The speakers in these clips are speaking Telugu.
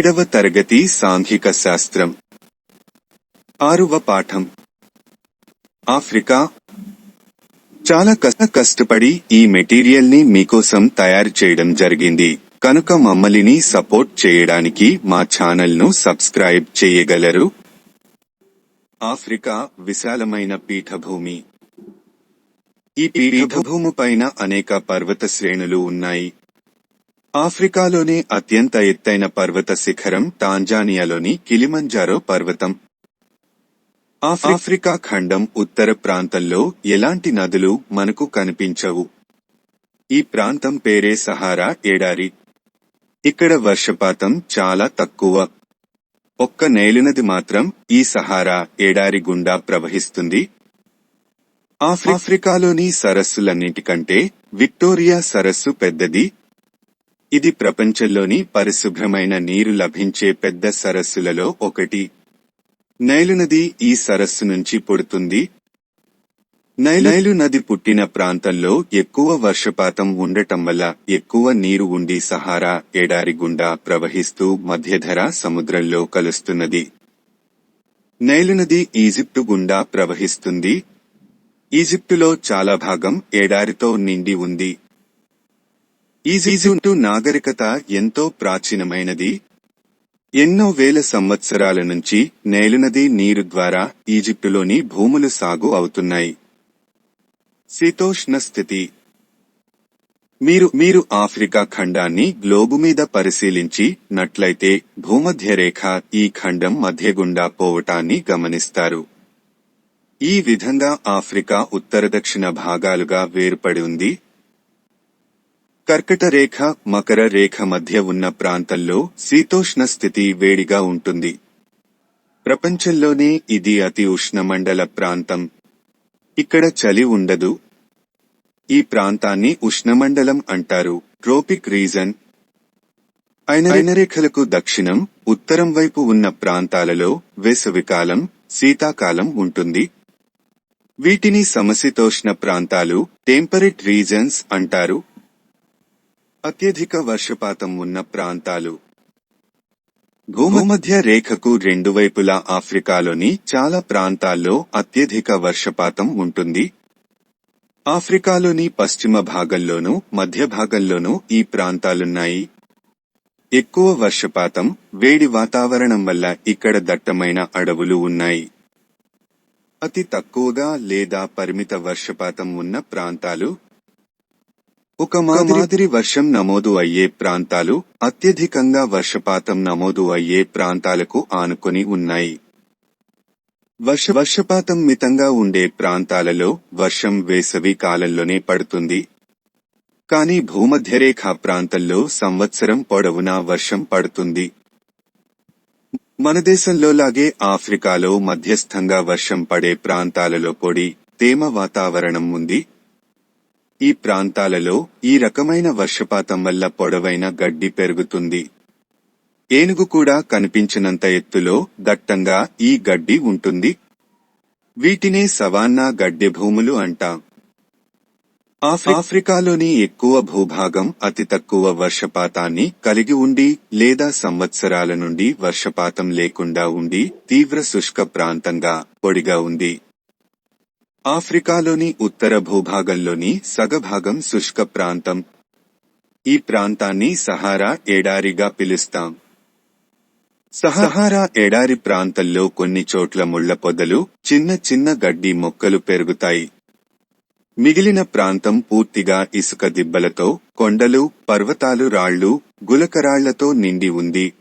ఏడవ తరగతి సాంఘిక శాస్త్రం. ఆరువ పాఠం. ఆఫ్రికా. చాలా కష్ట కష్టపడి ఈ మెటీరియల్ని మీకోసం తయారు చేయడం జరిగింది. కనుక మమ్మల్ని సపోర్ట్ చేయడానికి మా ఛానల్ను సబ్స్క్రైబ్ చేయగలరు. ఆఫ్రికా విశాలమైన పీఠభూమి. ఈ పీఠభూమి పైన అనేక పర్వత శ్రేణులు ఉన్నాయి. ఆఫ్రికాలోనే అత్యంత ఎత్తైన పర్వత శిఖరం టాంజానియాలోని కిలిమంజారో పర్వతం. ఆఫ్రికా ఖండం ఉత్తర ప్రాంతంలో ఎలాంటి నదులు మనకు కనిపించవు? ఈ ప్రాంతం పేరే సహారా ఎడారి. ఇక్కడ వర్షపాతం చాలా తక్కువ. ఒక్క నైలునది మాత్రం ఈ సహారా ఎడారి గుండా ప్రవహిస్తుంది. ఆఫ్రికాలోని సరస్సులన్నిటికంటే విక్టోరియా సరస్సు పెద్దది ఇది ప్రపంచంలోని పరిశుభ్రమైన నీరు లభించే పెద్ద సరస్సులలో ఒకటి. నైలు నది ఈ సరస్సు నుంచి పుడుతుంది. నైలు నది పుట్టిన ప్రాంతంలో ఎక్కువ వర్షపాతం ఉండటం వల్ల ఎక్కువ నీరు ఉండి సహారా ఎడారి గుండా ప్రవహిస్తూ మధ్యధరా సముద్రంలో కలుస్తున్నది. నైలు నది ఈజిప్టు గుండా ప్రవహిస్తుంది. ఈజిప్టులో చాలా భాగం ఎడారితో నిండి ఉంది. ఈజిప్టు నాగరికత ఎంతో ప్రాచీనమైనది. ఎన్నో వేల సంవత్సరాల నుంచి నేలునది నీరు ద్వారా ఈజిప్టులోని భూములు సాగు అవుతున్నాయి. శీతోష్ణ స్థితి మీరు మీరు ఆఫ్రికా ఖండాన్ని గ్లోబు మీద పరిశీలించి నట్లయితే భూమధ్య రేఖ ఈ ఖండం మధ్య గుండా పోవటాన్ని గమనిస్తారు. ఈ విధంగా ఆఫ్రికా ఉత్తర దక్షిణ భాగాలుగా వేర్పడి ఉంది. కర్కట రేఖ మకర రేఖ మధ్య ఉన్న ప్రాంతంలో శీతోష్ణ స్థితి వేడిగా ఉంటుంది. ప్రపంచంలోనే ఇది అతి ఉష్ణమండల ప్రాంతం. ఇక్కడ చలి ఉండదు. ఈ ప్రాంతాన్ని ఉష్ణమండలం అంటారు. Tropic region? అయిన రేఖలకు దక్షిణం ఉత్తరం వైపు ఉన్న ప్రాంతాలలో వేసవికాలం శీతాకాలం ఉంటుంది. వీటిని సమశీతోష్ణ ప్రాంతాలు టెంపరేట్ రీజన్స్ అంటారు. అత్యధిక వర్షపాతం ఉన్న ప్రాంతాలు. భూమధ్య రేఖకు రెండు వైపులా ఆఫ్రికాలోని చాలా ప్రాంతాల్లో అత్యధిక వర్షపాతం ఉంటుంది. ఆఫ్రికాలోని పశ్చిమ భాగంలోనూ మధ్య భాగంలోనూ ఈ ప్రాంతాలున్నాయి. ఎక్కువ వర్షపాతం వేడి వాతావరణం వల్ల ఇక్కడ దట్టమైన అడవులు ఉన్నాయి. అతి తక్కువగా లేదా పరిమిత వర్షపాతం ఉన్న ప్రాంతాలు ఒక మాదిరి వర్షం నమోదు అయ్యే ప్రాంతాలు అత్యధికంగా వర్షపాతం నమోదు అయ్యే ప్రాంతాలకు ఆనుకొని ఉన్నాయి. వర్ష వర్షపాతం మితంగా ఉండే ప్రాంతాలలో వర్షం వేసవి కాలంలోనే పడుతుంది. కానీ భూమధ్యరేఖ ప్రాంతంలో సంవత్సరం పొడవునా వర్షం పడుతుంది. మన దేశంలోలాగే ఆఫ్రికాలో మధ్యస్థంగా వర్షం పడే ప్రాంతాలలో పొడి తేమ వాతావరణం ఉంది. ఈ ప్రాంతాలలో ఈ రకమైన వర్షపాతం వల్ల పొడవైన గడ్డి పెరుగుతుంది. ఏనుగు కూడా కనిపించినంత ఎత్తులో దట్టంగా ఈ గడ్డి ఉంటుంది. వీటినే సవాన్నా గడ్డి భూములు అంటాం. ఆఫ్రికాలోని ఎక్కువ భూభాగం అతి తక్కువ వర్షపాతాన్ని కలిగి ఉండి లేదా సంవత్సరాల నుండి వర్షపాతం లేకుండా ఉండి తీవ్ర శుష్క ప్రాంతంగా పొడిగా ఉంది. ఆఫ్రికాలోని ఉత్తర భూభాగంలోని సగభాగం శుష్క ప్రాంతం. ఈ ప్రాంతాన్ని సహారా ఎడారిగా పిలుస్తాం. సహారా ఎడారి ప్రాంతంలో కొన్ని చోట్ల ముళ్ళ పొదలు చిన్న చిన్న గడ్డి మొక్కలు పెరుగుతాయి. మిగిలిన ప్రాంతం పూర్తిగా ఇసుక దిబ్బలతో కొండలు పర్వతాలు రాళ్ళు గులకరాళ్ళతో నిండి ఉంది.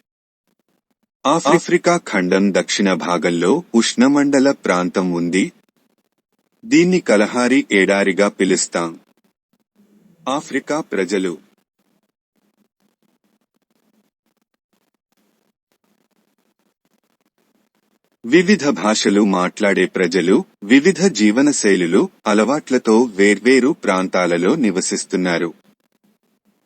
ఆఫ్రికా ఖండం దక్షిణ భాగంలో ఉష్ణమండల ప్రాంతం ఉంది. దీన్ని కలహారి ఎడారిగా పిలుస్తాం. ఆఫ్రికా ప్రజలు. వివిధ భాషలు మాట్లాడే ప్రజలు వివిధ జీవన శైలులు అలవాట్లతో వేర్వేరు ప్రాంతాలలో నివసిస్తున్నారు.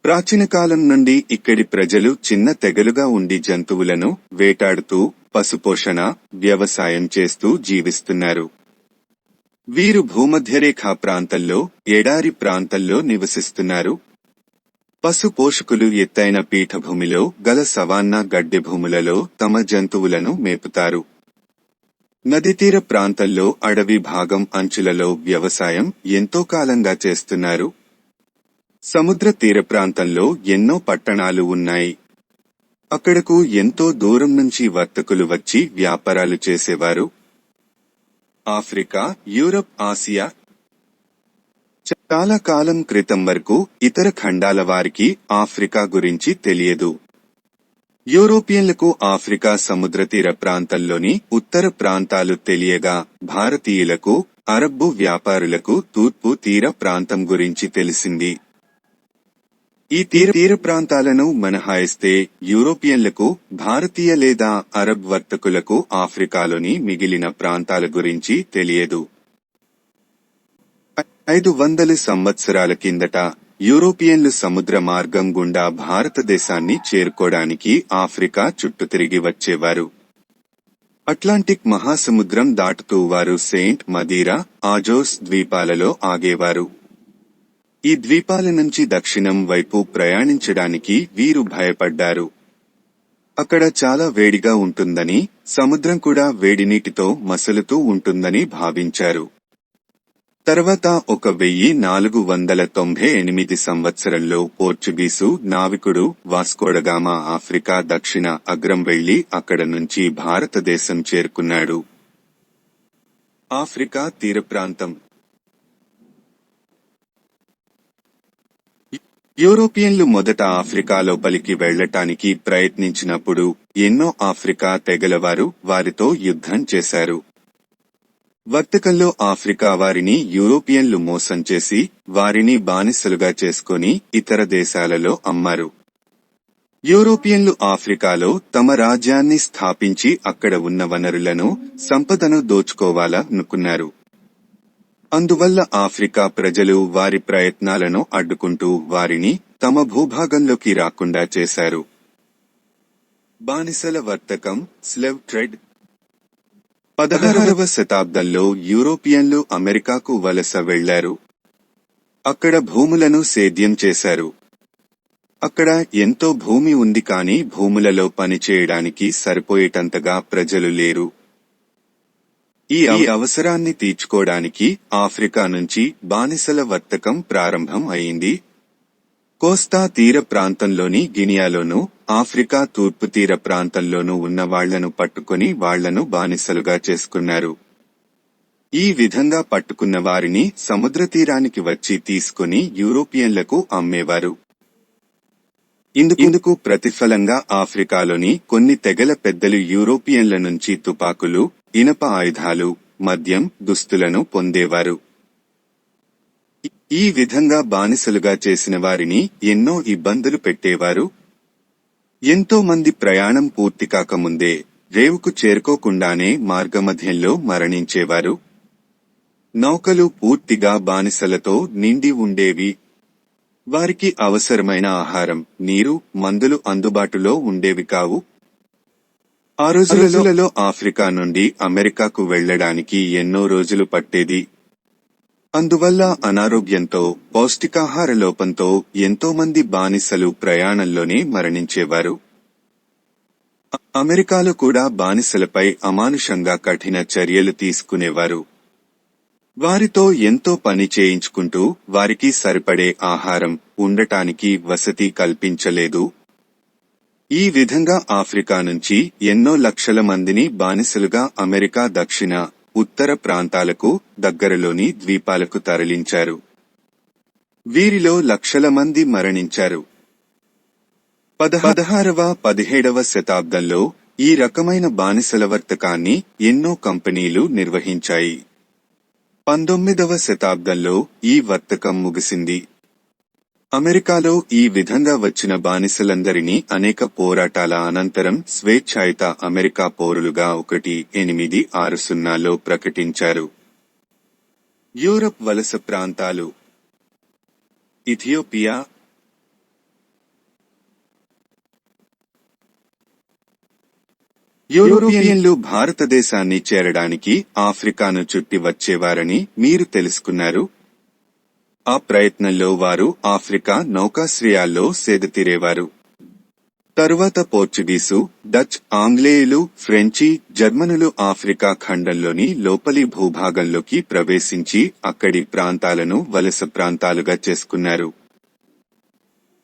ప్రాచీన కాలం నుండి ఇక్కడి ప్రజలు చిన్న తెగలుగా ఉండి జంతువులను వేటాడుతూ పశుపోషణ వ్యవసాయం చేస్తూ జీవిస్తున్నారు. వీరు భూమధ్యరేఖా ప్రాంతంలో ఎడారి ప్రాంతంలో నివసిస్తున్నారు. పశు పోషకులు ఎత్తైన పీఠభూమిలో గల సవాన్నా గడ్డి భూములలో తమ జంతువులను మేపుతారు. నదితీర ప్రాంతంలో అడవి భాగం అంచులలో వ్యవసాయం ఎంతో కాలంగా చేస్తున్నారు. సముద్ర తీర ప్రాంతంలో ఎన్నో పట్టణాలు ఉన్నాయి. అక్కడకు ఎంతో దూరం నుంచి వర్తకులు వచ్చి వ్యాపారాలు చేసేవారు. Africa Europe Asia. చాలా కాలం క్రితం వరకు ఇతర ఖండాల వారికి ఆఫ్రికా గురించి తెలియదు. యూరోపియన్లకు ఆఫ్రికా సముద్ర తీర ప్రాంతంలోని ఉత్తర ప్రాంతాలు తెలియగా భారతీయులకు అరబ్బు వ్యాపారులకు తూర్పు తీర ప్రాంతం గురించి తెలిసింది. ఈ తీర తీర ప్రాంతాలను మినహాయిస్తే యూరోపియన్లకు భారతీయ లేదా అరబ్ వర్తకులకు ఆఫ్రికాలోని మిగిలిన ప్రాంతాల గురించి తెలియదు. ఐదు వందల సంవత్సరాల కిందట యూరోపియన్లు సముద్ర మార్గం గుండా భారతదేశాన్ని చేరుకోవడానికి ఆఫ్రికా చుట్టూ తిరిగి వచ్చేవారు. అట్లాంటిక్ మహాసముద్రం దాటుతూ వారు సెయింట్ మదీరా ఆజోస్ ద్వీపాలలో ఆగేవారు. ఈ ద్వీపాల నుంచి దక్షిణం వైపు ప్రయాణించడానికి వీరు భయపడ్డారు. అక్కడ చాలా వేడిగా ఉంటుందని సముద్రం కూడా వేడినీటితో మసలుతూ ఉంటుందని భావించారు. తర్వాత ఒక వెయ్యి నాలుగు వందల తొంభై ఎనిమిది సంవత్సరంలో పోర్చుగీసు నావికుడు వాస్కోడగామా ఆఫ్రికా దక్షిణ అగ్రం వెళ్ళి అక్కడ నుంచి భారతదేశం చేరుకున్నాడు. ఆఫ్రికా తీర ప్రాంతం యూరోపియన్లు మొదట ఆఫ్రికా లోపలికి వెళ్ళటానికి ప్రయత్నించినప్పుడు ఎన్నో ఆఫ్రికా తెగలవారు వారితో యుద్ధం చేశారు. వర్తకంలో ఆఫ్రికా వారిని యూరోపియన్లు మోసం చేసి వారిని బానిసలుగా చేసుకొని ఇతర దేశాలలో అమ్మారు. యూరోపియన్లు ఆఫ్రికాలో తమ రాజ్యాన్ని స్థాపించి అక్కడ ఉన్న వనరులను సంపదను దోచుకోవాలనుకున్నారు. అందువల్ల ఆఫ్రికా ప్రజలు వారి ప్రయత్నాలను అడ్డుకుంటూ వారిని తమ భూభాగంలోకి రాకుండా చేశారు. బానిసల వర్తకం స్లెవ్ ట్రెడ్. పదహారవ శతాబ్దంలో యూరోపియన్లు అమెరికాకు వలస వెళ్ళారు. అక్కడ భూములను సేద్యం చేశారు. అక్కడ ఎంతో భూమి ఉంది కాని భూములలో పనిచేయడానికి సరిపోయేటంతగా ప్రజలు లేరు. ఈ అవసరాన్ని తీర్చుకోవడానికి ఆఫ్రికా నుంచి బానిసల వర్తకం ప్రారంభం అయింది. కోస్తా తీర ప్రాంతంలోని గినియాలోనూ ఆఫ్రికా తూర్పు తీర ప్రాంతంలోనూ ఉన్న వాళ్ళను పట్టుకొని వాళ్ళను బానిసలుగా చేసుకున్నారు. ఈ విధంగా పట్టుకున్న వారిని సముద్ర తీరానికి వచ్చి తీసుకుని యూరోపియన్లకు అమ్మేవారు. ఇందుకు ప్రతిఫలంగా ఆఫ్రికాలోని కొన్ని తెగల పెద్దలు యూరోపియన్ల నుంచి తుపాకులు ఇనప ఆయుధాలు మద్యం దుస్తులను పొందేవారు. ఈ విధంగా బానిసలుగా చేసిన వారిని ఎన్నో ఇబ్బందులు పెట్టేవారు. ఎంతో మంది ప్రయాణం పూర్తి కాకముందే రేవుకు చేరుకోకుండానే మార్గమధ్యంలో మరణించేవారు. నౌకలు పూర్తిగా బానిసలతో నిండి ఉండేవి. వారికి అవసరమైన ఆహారం నీరు మందులు అందుబాటులో ఉండేవి కావు. ఆ రోజులలో ఆఫ్రికా నుండి అమెరికాకు వెళ్ళడానికి ఎన్నో రోజులు పట్టేది. అందువల్ల అనారోగ్యంతో పౌష్టికాహార లోపంతో ఎంతో మంది బానిసలు ప్రయాణంలోనే మరణించేవారు. అమెరికాలో కూడా బానిసలపై అమానుషంగా కఠిన చర్యలు తీసుకునేవారు. వారితో ఎంతో పని చేయించుకుంటూ వారికి సరిపడే ఆహారం ఉండటానికి వసతి కల్పించలేదు. ఈ విధంగా ఆఫ్రికా నుంచి ఎన్నో లక్షల మందిని బానిసలుగా అమెరికా దక్షిణ ఉత్తర ప్రాంతాలకు దగ్గరలోని ద్వీపాలకు తరలించారు. వీరిలో లక్షల మంది మరణించారు. పదహారవ పదిహేడవ శతాబ్దంలో ఈ రకమైన బానిసల వర్తకాన్ని ఎన్నో కంపెనీలు నిర్వహించాయి. పంతొమ్మిదవ శతాబ్దంలో ఈ వర్తకం ముగిసింది. అమెరికాలో ఈ విధంగా వచ్చిన బానిసలందరినీ అనేక పోరాటాల అనంతరం స్వేచ్ఛాయుత అమెరికా పౌరులుగా ఒకటి ఎనిమిది ఆరు సున్నాలో ప్రకటించారు. యూరప్ వలస ప్రాంతాలు. ఇథియోపియా. యూరోపియన్లు భారతదేశాన్ని చేరడానికి ఆఫ్రికాను చుట్టి వచ్చేవారని మీరు తెలుసుకున్నారు. ఆ ప్రయత్నంలో వారు ఆఫ్రికా నౌకాశ్రయాల్లో సేదతీరేవారు. తరువాత పోర్చుగీసు డచ్ ఆంగ్లేయులు ఫ్రెంచి జర్మనులు ఆఫ్రికా ఖండంలోని లోపలి భూభాగంలోకి ప్రవేశించి అక్కడి ప్రాంతాలను వలస ప్రాంతాలుగా చేసుకున్నారు.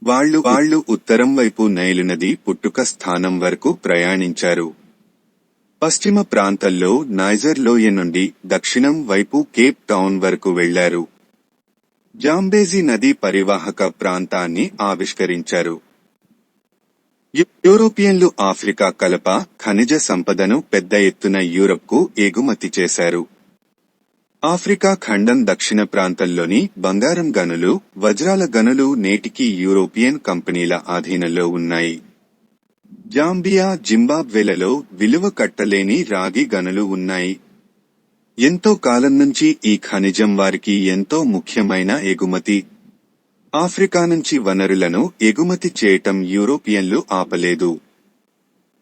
వాళ్ళు వాళ్ళు ఉత్తరం వైపు నైలు నది పుట్టుక స్థానం వరకు ప్రయాణించారు. పశ్చిమ ప్రాంతంలో నైజర్ లోయ నుండి దక్షిణం వైపు కేప్ టౌన్ వరకు వెళ్ళారు. జాంబేజీ నదీ పరివాహక ప్రాంతాన్ని ఆవిష్కరించారు. యూరోపియన్లు ఆఫ్రికా కలప ఖనిజ సంపదను పెద్ద ఎత్తున యూరప్కు ఎగుమతి చేశారు. ఆఫ్రికా ఖండం దక్షిణ ప్రాంతంలోని బంగారం గనులు వజ్రాల గనులు నేటికి యూరోపియన్ కంపెనీల ఆధీనంలో ఉన్నాయి. జాంబియా జింబాబ్వేలలో విలువ కట్టలేని రాగి గనులు ఉన్నాయి. ఎంతో కాలం నుంచి ఈ ఖనిజం వారికి ఎంతో ముఖ్యమైన ఎగుమతి. ఆఫ్రికా నుంచి వనరులను ఎగుమతి చేయటం యూరోపియన్లు ఆపలేదు.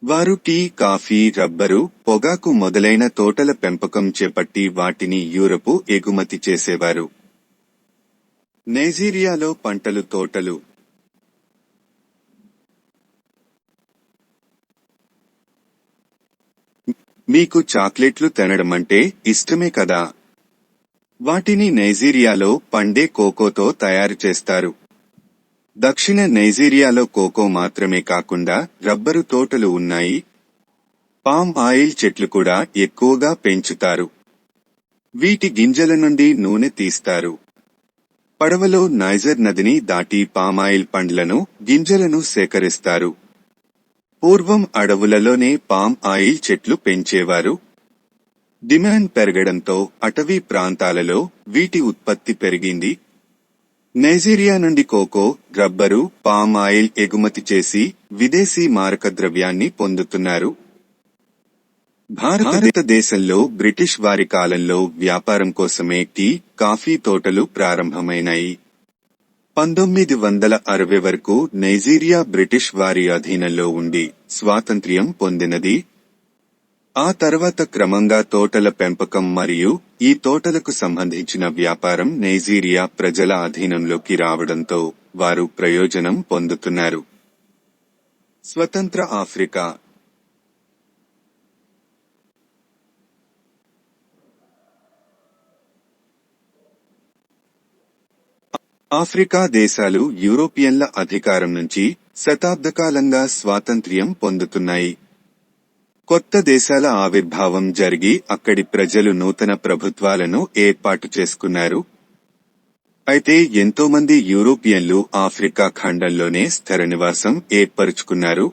వారు టీ కాఫీ రబ్బరు పొగాకు మొదలైన తోటల పెంపకం చేపట్టి వాటిని యూరపు ఎగుమతి చేసేవారు. నైజీరియాలో పంటలు తోటలు. మీకు చాక్లెట్లు తినడమంటే ఇష్టమే కదా? వాటిని నైజీరియాలో పండే కోకోతో తయారు చేస్తారు. దక్షిణ నైజీరియాలో కోకో మాత్రమే కాకుండా రబ్బరు తోటలు ఉన్నాయి. పామ్ ఆయిల్ చెట్లు కూడా ఎక్కువగా పెంచుతారు. వీటి గింజల నుండి నూనె తీస్తారు. పడవలో నైజర్ నదిని దాటి పామాయిల్ పండ్లను గింజలను సేకరిస్తారు. పూర్వం అడవులలోనే పామ్ ఆయిల్ చెట్లు పెంచేవారు. డిమాండ్ పెరగడంతో అటవీ ప్రాంతాలలో వీటి ఉత్పత్తి పెరిగింది. నైజీరియా నుండి కోకో రబ్బరు పామ్ ఆయిల్ ఎగుమతి చేసి విదేశీ మారక ద్రవ్యాన్ని పొందుతున్నారు. భారతదేశంలో బ్రిటిష్ వారి కాలంలో వ్యాపారం కోసమే టీ కాఫీ తోటలు ప్రారంభమైనాయి. పంతొమ్మిది వందల అరవై వరకు నైజీరియా బ్రిటిష్ వారి అధీనంలో ఉండి స్వాతంత్ర్యం పొందినది. ఆ తర్వాత క్రమంగా తోటల పెంపకం మరియు ఈ తోటలకు సంబంధించిన వ్యాపారం నైజీరియా ప్రజల అధీనంలోకి రావడంతో వారు ప్రయోజనం పొందుతున్నారు. స్వతంత్ర ఆఫ్రికా ఆఫ్రికా దేశాలు యూరోపియన్ల అధికారం నుంచి శతాబ్దకాలంగా స్వాతంత్ర్యం పొందుతున్నాయి. కొత్త దేశాల ఆవిర్భావం జరిగి అక్కడి ప్రజలు నూతన ప్రభుత్వాలను ఏర్పాటు చేసుకున్నారు. అయితే ఎంతోమంది యూరోపియన్లు ఆఫ్రికా ఖండంలోనే స్థిర నివాసం ఏర్పరుచుకున్నారు.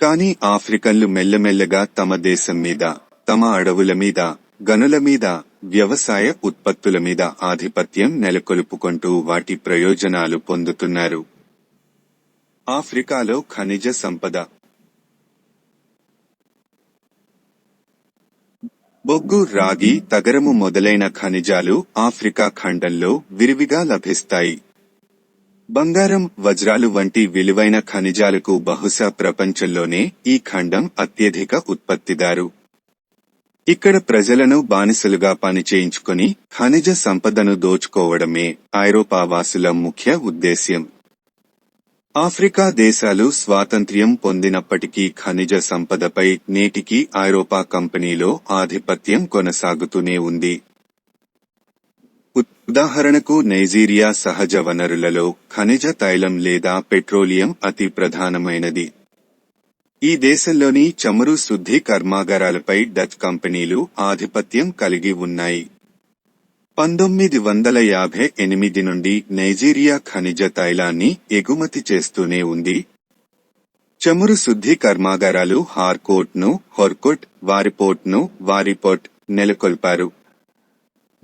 కానీ ఆఫ్రికన్లు మెల్లమెల్లగా తమ దేశం మీద తమ అడవుల మీద గనుల మీద వ్యవసాయ ఉత్పత్తుల మీద ఆధిపత్యం నెలకొల్పుకుంటూ వాటి ప్రయోజనాలు పొందుతున్నారు. ఆఫ్రికాలో ఖనిజ సంపద. బొగ్గు రాగి తగరము మొదలైన ఖనిజాలు ఆఫ్రికా ఖండంలో విరివిగా లభిస్తాయి. బంగారం వజ్రాలు వంటి విలువైన ఖనిజాలకు బహుశా ప్రపంచంలోనే ఈ ఖండం అత్యధిక ఉత్పత్తిదారు. ఇక్కడ ప్రజలను బానిసలుగా పనిచేయించుకుని ఖనిజ సంపదను దోచుకోవడమే ఐరోపా వాసుల ముఖ్య ఉద్దేశ్యం. ఆఫ్రికా దేశాలు స్వాతంత్ర్యం పొందినప్పటికీ ఖనిజ సంపదపై నేటికి ఐరోపా కంపెనీలో ఆధిపత్యం కొనసాగుతూనే ఉంది. ఉదాహరణకు నైజీరియా సహజ వనరులలో ఖనిజ తైలం లేదా పెట్రోలియం అతి ప్రధానమైనది. ఈ దేశంలోని చమురు శుద్ధి కర్మాగారాలపై డచ్ కంపెనీలు ఆధిపత్యం కలిగి ఉన్నాయి. పంతొమ్మిది వందల యాభై ఎనిమిది నుండి నైజీరియా ఖనిజ తైలాన్ని ఎగుమతి చేస్తూనే ఉంది. చమురు శుద్ధి కర్మాగారాలు హార్కోట్ను హొర్కోట్ వారిపోర్ట్ వారిపోర్ట్ నెలకొల్పారు.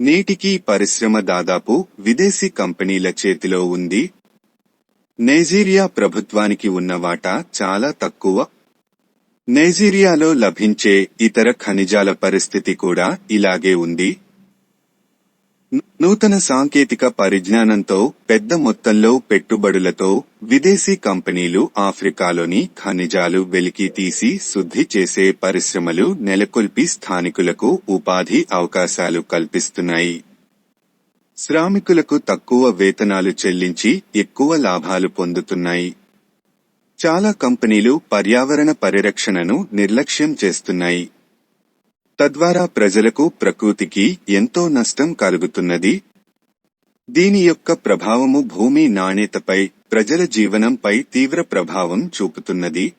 నేటికి పరిశ్రమ దాదాపు విదేశీ కంపెనీల చేతిలో ఉంది. నైజీరియా ప్రభుత్వానికి ఉన్న వాటా చాలా తక్కువ నైజీరియాలో లభించే ఇతర ఖనిజాల పరిస్థితి కూడా ఇలాగే ఉంది. నూతన సాంకేతిక పరిజ్ఞానంతో పెద్ద మొత్తంలో పెట్టుబడులతో విదేశీ కంపెనీలు ఆఫ్రికాలోని ఖనిజాలు వెలికి తీసి శుద్ధి చేసే పరిశ్రమలు నెలకొల్పి స్థానికులకు ఉపాధి అవకాశాలు కల్పిస్తున్నాయి. శ్రామికులకు తక్కువ వేతనాలు చెల్లించి ఎక్కువ లాభాలు పొందుతున్నాయి. చాలా కంపెనీలు పర్యావరణ పరిరక్షణను నిర్లక్ష్యం చేస్తున్నాయి. తద్వారా ప్రజలకు ప్రకృతికి ఎంతో నష్టం కలుగుతున్నది. దీని యొక్క ప్రభావము భూమి నాణ్యతపై ప్రజల జీవనంపై తీవ్ర ప్రభావం చూపుతున్నది.